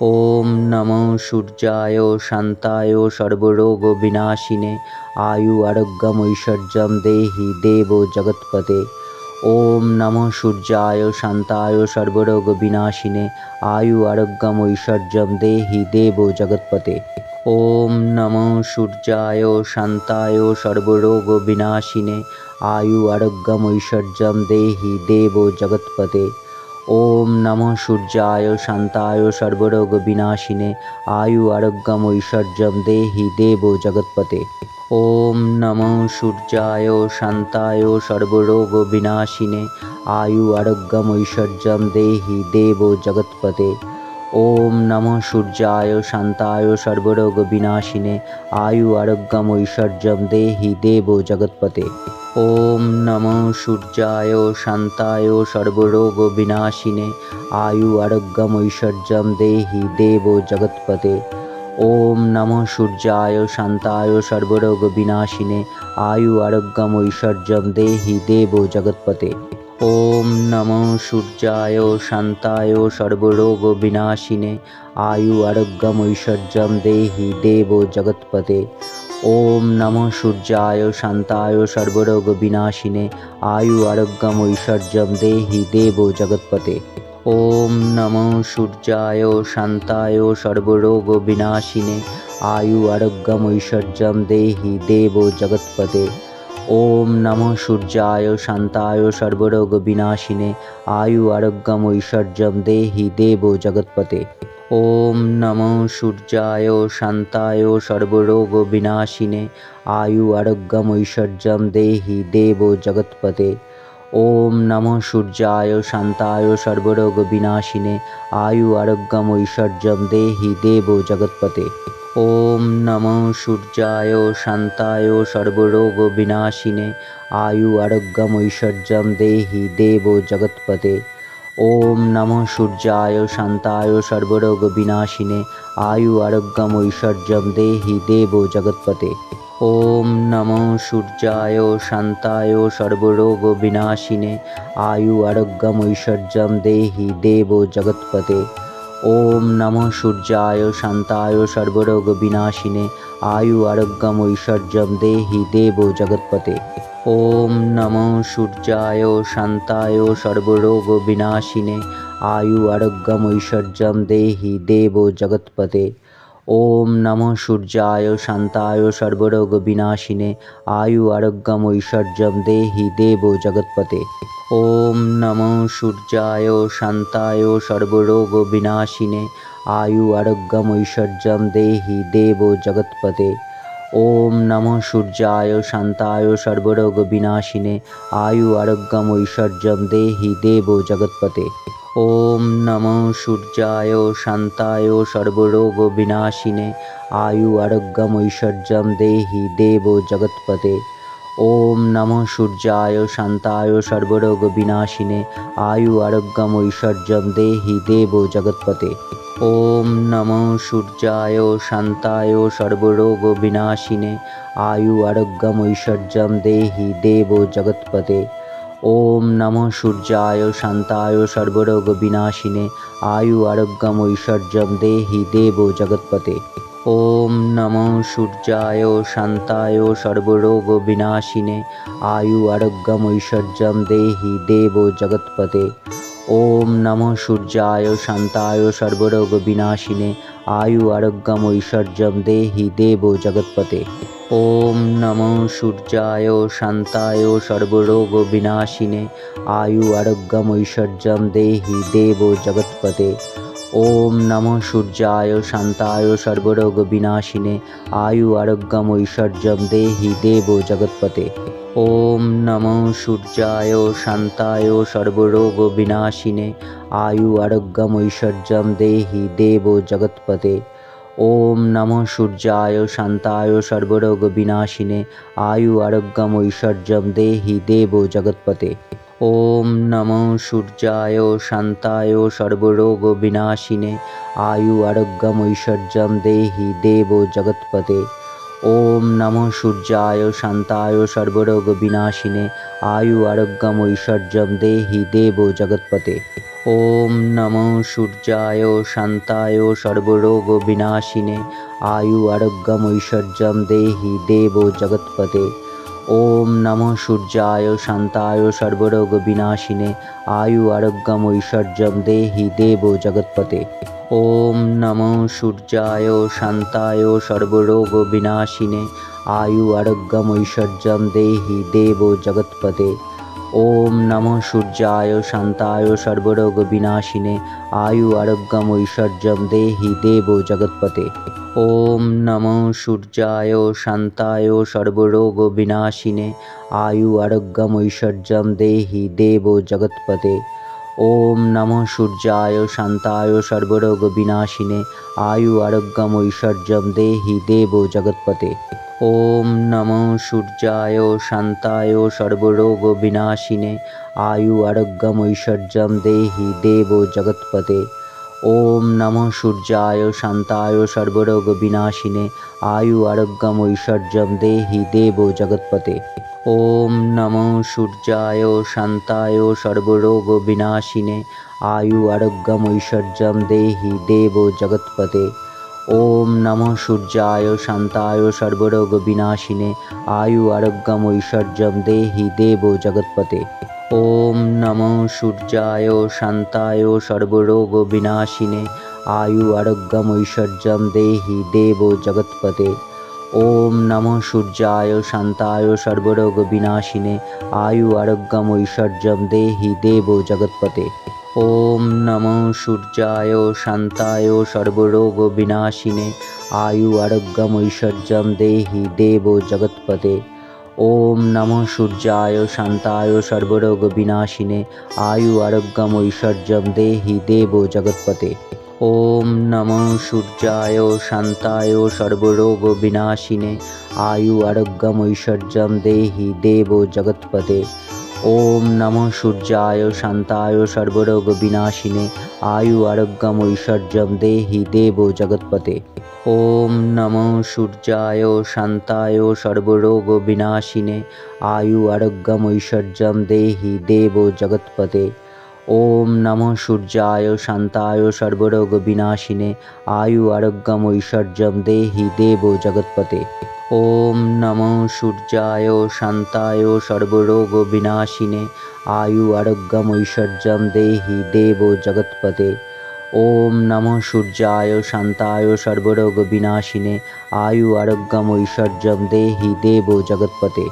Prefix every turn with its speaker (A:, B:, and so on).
A: ওম নমো সূর্যায় শান্তায় সর্বরোগ বিনাশিনে আয়ু আরোগ্যম ঐশ্বর্যম দেহি দেব জগৎপদে ওম নমো সূর্যায় শান্তায় সর্বরোগ বিনাশিনে আয়ু আরোগ্যম ঐশ্বর্যম দেহি দেব জগৎপদে ওম নমো সূর্যায় শান্তায় সর্বরোগ বিনাশিনে আয়ু আরোগ্যম ঐশ্বর্যম দেহি দেব জগৎপদে ওম নমঃ সূর্যায় শান্তায় সর্বরোগ বিনাশিনে আয়ু আরোগ্যম ঐশ্বর্যম দেহি দেব জগৎপতে। ওম নমঃ সূর্যায় শান্তায় সর্বরোগ বিনাশিনে আয়ু আরোগ্যম ঐশ্বর্যম দেহি দেব জগৎপতে। ওম নমঃ সূর্যায় শান্তায় সর্বরোগবিনাশিনে আয়ু আরোগ্যমৈশ্বর্যম দেহি দেব জগৎপতে। ওম নমঃ সূর্যায় শান্তায় সর্বরোগবিনাশিনে আয়ু আরোগ্যমৈশ্বর্যম দেহি দেব জগৎপতে। ওম নমঃ সূর্যায় শান্তায় সর্বরোগবিনাশিনে আয়ু আরোগ্যমৈশ্বর্যম দেহি দেব জগৎপতে। ওম নমঃ সূর্যায় শান্তায় সর্বরোগবিনাশিনে আয়ু আরোগ্যমৈশ্বর্যম দেহি দেব জগৎপতে। ওম নমঃ সূর্যায় শান্তায় সর্বরোগবিনাশিনে আয়ু আরোগ্যমৈশ্বর্যম দেহি দেব জগৎপতে। ওম নমঃ সূর্যায় শান্তায় সর্বরোগবিনাশিনে আয়ু আরোগ্যমৈশ্বর্যম দেহি দেব জগৎপতে। ওম নমঃ সূর্যায় শান্তায় সর্বরোগবিনাশিনে আয়ু আরোগ্যমৈশ্বর্যম দেহি দেব জগৎপতে। ওম নমঃ সূর্যায় শান্তায় সর্বরোগবিনাশিনে আয়ু আরোগ্যমৈশ্বর্যম দেহি দেব জগৎপতে। ওম নমঃ সূর্যায় শান্তায় সর্বরোগবিনাশিনে আয়ু আরোগ্যমৈশ্বর্যম দেহি দেব জগৎপতে। ওম নমঃ সূর্যায় শান্তায় সর্বরোগবিনাশিনে আয়ু আরোগ্যমৈশ্বর্যম দেহি দেব জগৎপতে। ওম নমঃ সূর্যায় শান্তায় সর্বরোগবিনাশিনে আয়ু আরোগ্যমৈশ্বর্যম দেহি দেব জগৎপতে। ওম নমঃ সূর্যায় শান্তায় সর্বরোগবিনাশিনে আয়ু আরোগ্যমৈশ্বর্যম দেহি দেব জগৎপতে। ওম নমঃ সূর্যায় শান্তায় সর্বরোগবিনাশিনে আয়ু আরোগ্যমৈশ্বর্যম দেহি দেব জগৎপতে। ওম নমঃ সূর্যায় শান্তায় সর্বরোগবিনাশিনে আয়ু আরোগ্যমৈশ্বর্যম দেহি দেব জগৎপতে। ওম নমঃ সূর্যায় শান্তায় সর্বরোগবিনাশিনে আয়ু আরোগ্যমৈশ্বর্যম দেহি দেব জগৎপতে। ওম নমঃ সূর্যায় শান্তায় সর্বরোগবিনাশিনে আয়ু আরোগ্যমৈশ্বর্যম দেহি দেব জগৎপতে। ওম নমঃ সূর্যায় শান্তায় সর্বরোগবিনাশিনে আয়ু আরোগ্যমৈশ্বর্যম দেহি দেব জগৎপতে। ওম নমঃ সূর্যায় শান্তায় সর্বরোগবিনাশিনে আয়ু আরোগ্যমৈশ্বর্যম দেহি দেব জগৎপতে। ওম নমঃ সূর্যায় শান্তায় সর্বরোগবিনাশিনে আয়ু আরোগ্যমৈশ্বর্যম দেহি দেব জগৎপতে। ওম নমঃ সূর্যায় শান্তায় সর্বরোগবিনাশিনে আয়ু আরোগ্যমৈশ্বর্যম দেহি দেব জগৎপতে। ওম নমঃ সূর্যায় শান্তায় সর্বরোগবিনাশিনে আয়ু আরোগ্যমৈশ্বর্যম দেহি দেব জগৎপতে। ওম নমঃ সূর্যায় শান্তায় সর্বরোগবিনাশিনে আয়ু আরোগ্যমৈশ্বর্যম দেহি দেব জগৎপতে। ওম নমঃ সূর্যায় শান্তায় সর্বরোগবিনাশিনে আয়ু আরোগ্যমৈশ্বর্যম দেহি দেব জগৎপতে। ওম নমঃ সূর্যায় শান্তায় সর্বরোগবিনাশিনে আয়ু আরোগ্যমৈশ্বর্যম দেহি দেব জগৎপতে। ওম নমঃ সূর্যায় শান্তায় সর্বরোগবিনাশিনে আয়ু আরোগ্যমৈশ্বর্যম দেহি দেব জগৎপতে। ওম নমঃ সূর্যায় শান্তায় সর্বরোগবিনাশিনে আয়ু আরোগ্যমৈশ্বর্যম দেহি দেব জগৎপতে। ওম নমঃ সূর্যায় শান্তায় সর্বরোগবিনাশিনে আয়ু আরোগ্যমৈশ্বর্যম দেহি দেব জগৎপতে। ওম নমঃ সূর্যায় শান্তায় সর্বরোগবিনাশিনে আয়ু আরোগ্যমৈশ্বর্যম দেহি দেব জগৎপতে। ওম নমঃ সূর্যায় শান্তায় সর্বরোগবিনাশিনে আয়ু আরোগ্যমৈশ্বর্যম দেহি দেব জগৎপতে। ওম নমো সূর্যায় শান্তায় সর্বরোগ বিনাশিনে, আয়ু আরোগ্যম ঐশ্বর্যম দেহি দেব জগৎপতে। ওম নমো সূর্যায় শান্তায় সর্বরোগ বিনাশিনে আয়ু আরোগ্যম ঐশ্বর্যম দেহি দেব জগৎপতে। ওম নমো সূর্যায় শান্তায় সর্বরোগ বিনাশিনে আয়ু আরোগ্যম ঐশ্বর্যম দেহি দেব জগৎপতে। ওম নমঃ সূর্যায় শান্তায় সর্বরোগ বিনাশিনে আয়ু আরোগ্যম ঐশ্বর্যম দেহি দেব জগৎপতে। ওম নমঃ সূর্যায় শান্তায় সর্বরোগ বিনাশিনে আয়ু আরোগ্যম ঐশ্বর্যম দেহি দেব জগৎপতে। ওম নমঃ সূর্যায় শান্তায় সর্বরোগ বিনাশিনে আয়ু আরোগ্যম ঐশ্বর্যম দেহি দেব জগৎপতে। ওম নমো সূর্যায় শান্তায় সর্বরোগ বিনাশিনে আয়ু আরোগ্যম ঐশ্বর্যম দেহি দেব জগৎপতে। ওম নমঃ সূর্যায় শান্তায় সর্বরোগ বিনাশিনে আয়ু আরোগ্যম ঐশ্বর্যম দেহি দেব জগৎপতে। ওম নমঃ সূর্যায় শান্তায় সর্বরোগ বিনাশিনে আয়ু আরোগ্যম ঐশ্বর্যম দেহি দেব জগৎপতে। ওম নমঃ সূর্যায় শান্তায় সর্বরোগ বিনাশিনে আয়ু আরোগ্যম ঐশ্বর্যম দেহি দেব জগৎপতে। ওম নমঃ সূর্যায় শান্তায় সর্বরোগ বিনাশিনে আয়ু আরোগ্যম ঐশ্বর্যম দেহি দেব জগৎপতে। ওম নমঃ সূর্যায় শান্তায় সর্বরোগ বিনাশিনে আয়ু আরোগ্যম ঐশ্বর্যম দেহি দেব জগৎপতে। ওম নমঃ সূর্যায় শান্তায় সর্বরোগ বিনাশিনে আয়ু আরোগ্যম ঐশ্বর্যম দেহি দেব জগৎপতে। ওম নমঃ সূর্যায় শান্তায় সর্বরোগ বিনাশিনে আয়ু আরোগ্যম ঐশ্বর্যম দেহি দেব জগৎপতে। ওম নমঃ সূর্যায় শান্তায় সর্বরোগ বিনাশিনে আয়ু আরোগ্যম ঐশ্বর্যম দেহি দেব জগৎপতে। ওম নমঃ সূর্যায় শান্তায় সর্বরোগ বিনাশিনে আয়ু আরোগ্যম ঐশ্বর্যম দেহি দেব জগৎপতে। ওম নমঃ সূর্যায় শান্তায় সর্বরোগ বিনাশিনে আয়ু আরোগ্যম ঐশ্বর্যম দেহি দেব জগৎপতে। ওম নমঃ সূর্যায় শান্তায় সর্বরোগ বিনাশিনে আয়ু আরোগ্যম ঐশ্বর্যম দেহি দেব জগৎপতে। ওম নমো সূর্যায় শান্তায় সর্বরোগ বিনাশিনে, আয়ু আরোগ্যম ঐশ্বর্যম দেহি দেব জগৎপতে। ওম নমো সূর্যায় শান্তায় সর্বরোগ বিনাশিনে, আয়ু আরোগ্যম ঐশ্বর্যম দেহি দেব জগৎপতে।